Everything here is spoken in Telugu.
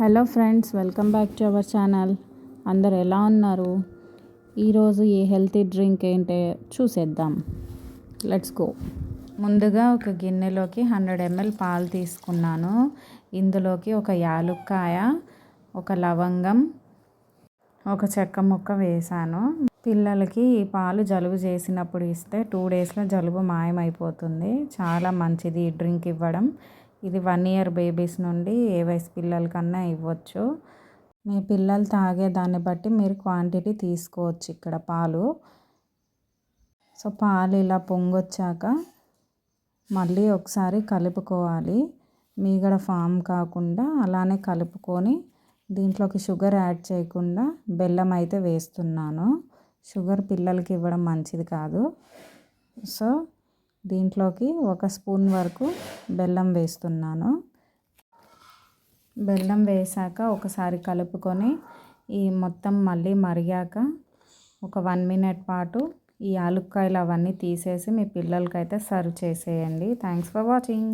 Hello friends welcome back to our channel. అందరు ఎలా ఉన్నారు? ఈరోజు ఏ హెల్తీ డ్రింక్ ఏంటో చూసేద్దాం. Let's go. ముందుగా ఒక గిన్నెలోకి హండ్రెడ్ ఎంఎల్ పాలు తీసుకున్నాను. ఇందులోకి ఒక యాలుక్కాయ ఒక లవంగం ఒక చెక్క ముక్క వేసాను. పిల్లలకి ఈ పాలు జలుబు చేసినప్పుడు ఇస్తే టూ డేస్లో జలుబు మాయమైపోతుంది. చాలా మంచిది ఈ డ్రింక్ ఇవ్వడం. ఇది వన్ ఇయర్ బేబీస్ నుండి ఏ వయసు పిల్లలకన్నా ఇవ్వచ్చు. మీ పిల్లలు తాగే దాన్ని బట్టి మీరు క్వాంటిటీ తీసుకోవచ్చు ఇక్కడ పాలు. సో పాలు ఇలా పొంగొచ్చాక మళ్ళీ ఒకసారి కలుపుకోవాలి. మీగడ ఫామ్ కాకుండా అలానే కలుపుకొని దీంట్లోకి షుగర్ యాడ్ చేయకుండా బెల్లం అయితే వేస్తున్నాను. షుగర్ పిల్లలకి ఇవ్వడం మంచిది కాదు. సో దీంట్లోకి ఒక స్పూన్ వరకు బెల్లం వేస్తున్నాను. బెల్లం వేసాక ఒకసారి కలుపుకొని ఈ మొత్తం మళ్ళీ మరిగాక ఒక వన్ మినిట్ పాటు ఈ ఆలుక్కాయలు అవన్నీ తీసేసి మీ పిల్లలకైతే సర్వ్ చేసేయండి. Thanks for watching.